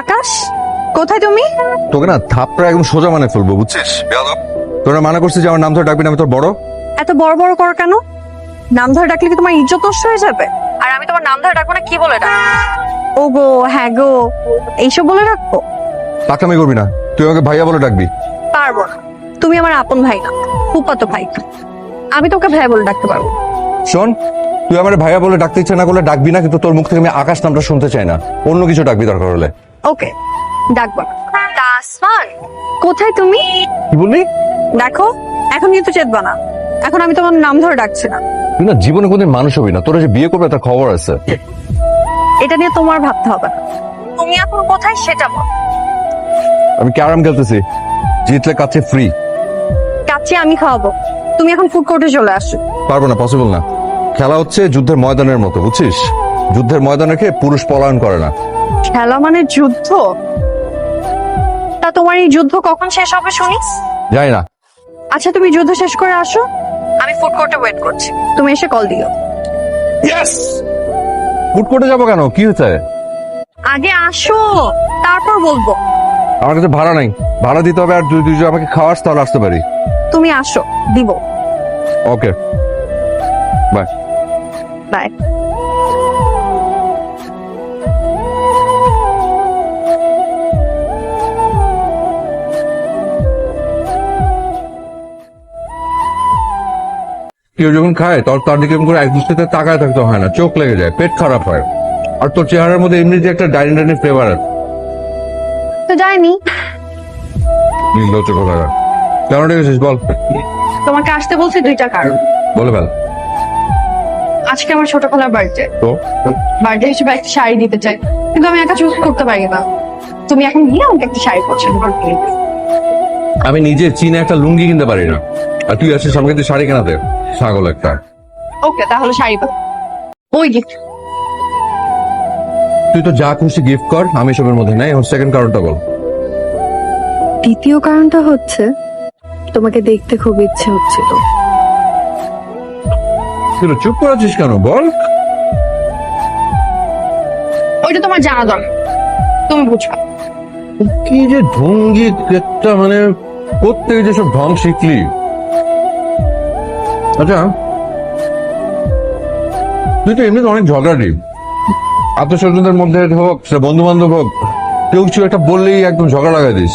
আকাশ? কোথায় তুমি? তোকে না থাপড়া একদম সোজা মানে ফেলব বুঝছিস? তোরা মানা করছিস যে আমার নাম ধরে ডাকবি না আমি তোর বড়। এত বড় বড় কর কেন? নাম ধরে ডাকলে কি তোমার ইজ্জত নষ্ট হয়ে যাবে? আর আমি তোমার নাম ধরে ডাকবো না কি বলে ডাক ও গো হ্যাঁ গো এইসব বলে রাখব পাকামি করবি না তুই আমাকে ভাইয়া বলে ডাকবি। পারব না তুমি আমার আপন ভাই না ফুপাতো ভাই আমি তোকে ভাই বলে ডাকতে পারব। শোন তুই আমার ভাইয়া বলে ডাকতে ইচ্ছে না করলে ডাকবি না কিন্তু তোর মুখ থেকে আমি আকাশ নামটা শুনতে চাই না। অন্য কিছু ডাকবি দরকার হলে। ওকে ডাকবো তাসমান কোথায় তুমি? কি বললি? দেখো এখন কিন্তু চেতবা না। এখন আমি তোমার নাম ধরে ডাকছি না। তুই না জীবনে কোনদিন মানুষ হবি না। তোরা যে বিয়ে করবে তার খবর আছে। এটা নিয়ে তোমার ভাবতে হবে না। তুমি এখন কোথায় সেটা বল। আমি ক্যারাম খেলতেছি। জিতলে কাছে ফ্রি কাচ্চি আমি খাওয়াবো। তুমি এখন ফুড কোর্টে চলে আসো। পারব না পসিবল না। খেলা হচ্ছে যুদ্ধের ময়দানের মতো বুঝছিস? যুদ্ধের ময়দানে পুরুষ পলায়ন করে না। খেলা মানে যুদ্ধ? তা তোমার এই যুদ্ধ কখন শেষ হবে শুনি? যাই না। আচ্ছা তুমি যুদ্ধ শেষ করে আসো। আমি ফুড কোর্টে ওয়েট করছি। তুমি এসে কল দিও। ফুট কোর্টে যাব কেন? কি হয়েছে? আগে আসো তারপর বলব। আমার কাছে ভাড়া নাই। ভাড়া দিতে হবে আর তুই তুই যদি আমাকে খাওয়াস তাহলে আসতে পারি। তুমি আসো দিব। ওকে বাই বাই কেউ যখন খায় তোর তার দিকে করে এক দৃষ্টিতে তাকায় থাকতে হয় না চোখ লেগে যায় পেট খারাপ হয়। আর তোর চেহারার মধ্যে এমনি যে একটা ডাইনি ডাইনি ফ্লেভার আছে। তো যাইনি নির্লজ্জ কথা কেন ডেকেছিস বল? তোমাকে আসতে বলছি দুইটা কারণ। বলে ফেল। আজকে আমার ছোট খালার বার্থডে তো? বার্থডে হিসেবে একটা শাড়ি দিতে চাই। কিন্তু আমি একা চুজ করতে পারি না। তুমি এখন গিয়ে আমাকে একটা শাড়ি পছন্দ করতে আমি নিজে চীনে একটা লুঙ্গি কিনতে পারি না। আর তুই আসিস আমাকে তুই শাড়ি কেনাতে। ছাগল একটা। ওকে তাহলে শাড়ি পাবো ওই গিফট তুই তো যা খুশি গিফট কর আমি সবের মধ্যে নাই এখন সেকেন্ড কারণটা বল। দ্বিতীয় কারণটা হচ্ছে তোমাকে দেখতে খুব ইচ্ছে হচ্ছিল। তুই চুপ করে আছিস কেন বল। ওইটা তোমার জানা দরকার তুমি বুঝবা। কি যে ঢঙ্গি একটা মানে কোথেকে যে সব ঢং শিখলি। আচ্ছা। তুই তো এমনিতে অনেক ঝগড়াটি। আত্মস্বজনদের মধ্যে হোক সে বন্ধু বান্ধব হোক কেউ কিছু একটা বললেই একদম ঝগড়া লাগাই দিস।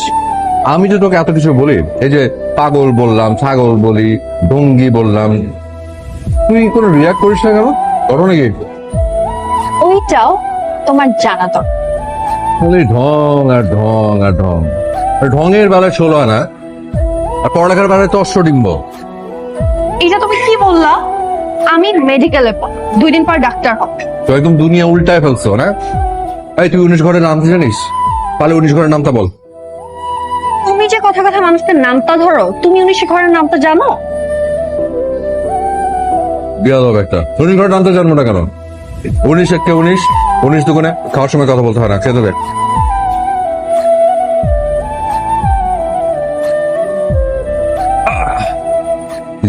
আমি তো তোকে এত কিছু বলি এই যে পাগল বললাম ছাগল বলি ঢঙ্গি বললাম তুই কোনো রিয়াক্ট করিস না কেন? করো নাকি ওইটাও তোমার জানা খালি ঢং আর ঢং আর ঢং। আর ঢঙের বেলায় ষোলো আনা আর পড়ালেখার বেলায় তো অষ্টডিম্ব। এটা তুমি কি বললা? আমি মেডিকেলে দুই দিন পর ডাক্তার হব। তো একদম দুনিয়া উল্টায় ফেলছো না? এই তুই উনিশ ঘরের নামতে জানিস? তাহলে উনিশ ঘরের নামটা বল। তুমি যে কথা কথা মানুষকে নামটা ধরো তুমি উনিশ ঘরের নামটা জানো? বিয়া দেবো একটা। উনিশ ঘরের নামটা জানব না কেন? উনিশ একে উনিশ? উনিশ দুগুণে খাওয়ার সময় কথা বলতে হয় না খেতে দেবে।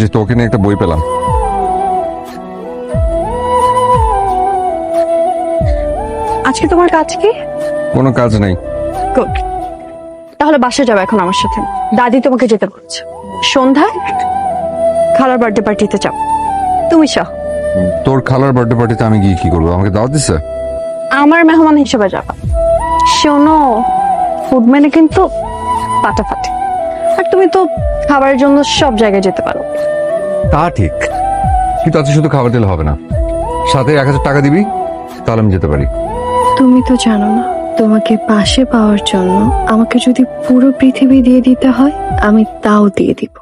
যে তোকে নিয়ে একটা বই পেলাম। আজকে তোমার কাজ কি? কোনো কাজ নেই। গুড তাহলে বাসা যাবে এখন আমার সাথে। দাদি তোমাকে যেতে বলছে। সন্ধ্যায় খালার বার্থডে পার্টিতে যাও। তুমি সহ তোর খালার বার্থডে পার্টিতে আমি গিয়ে কি করব? আমাকে দাওয়াত দিচ্ছে আমার মেহমান হিসেবে যাবা। শোনো ফুড মেনে কিন্তু ফাটাফাটি আর তুমি তো খাবারের জন্য সব জায়গায় যেতে পারো। তা ঠিক। কিন্তু আজকে শুধু খাবার দিলে হবে না। সাথে এক হাজার টাকা দিবি তাহলে আমি যেতে পারি। তুমি তো জানো না তোমাকে পাশে পাওয়ার জন্য আমাকে যদি পুরো পৃথিবী দিয়ে দিতে হয় আমি তাও দিয়ে দিব।